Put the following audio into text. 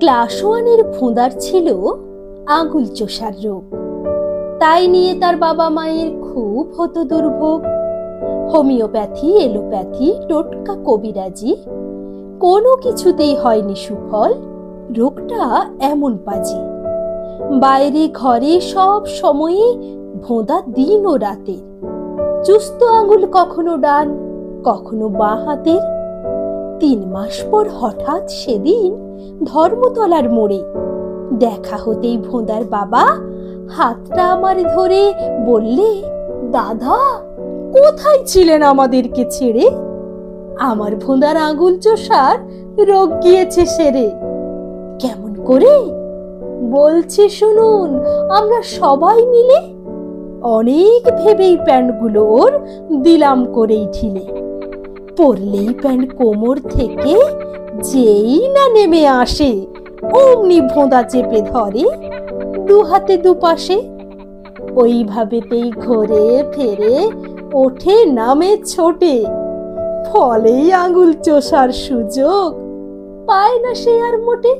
Class ওয়ানের ফোঁদার ছিল আঙুল চোষার রোগ। তাই নিয়ে তার বাবা মায়ের খুব হতো দুর্ভোগ। হোমিওপ্যাথি, এলোপ্যাথি, টোটকা, কবিরাজি কোনো কিছুতেই হয়নি সুফল। রোগটা এমন পাজি। বাইরে ঘরে সব সময়ে ভোঁদা দিন ও রাতে চুস্ত আঙুল কখনো ডান, কখনো বাঁ হাতের। তিন মাস পর হঠাৎ সেদিন ধর্মতলার মোড়ে। দেখা হতেই ভোঁদার বাবা হাতটা আমার ধরে বললে, দাদা, কোথায় ছিলেন আমাদেরকে ছেড়ে? আমার ভোঁদার আঙুল চোষার রোগ গিয়েছে সেরে। কেমন করে? বলছি শুনুন, আমরা সবাই মিলে অনেক ভেবেই প্যান্টগুলো ওর দিলাম করেই ঢিলে। পরলেই প্যান্ট কোমর থেকে যেই না নেমে আসে, অমনি ভোঁদা চেপে ধরে দু হাতে দুপাশে। ওইভাবেতেই ঘোরে ফেরে, ওঠে, নামে, ছোটে। ফলেই আঙুল চষার সুযোগ, পায় না সে আর মোটে।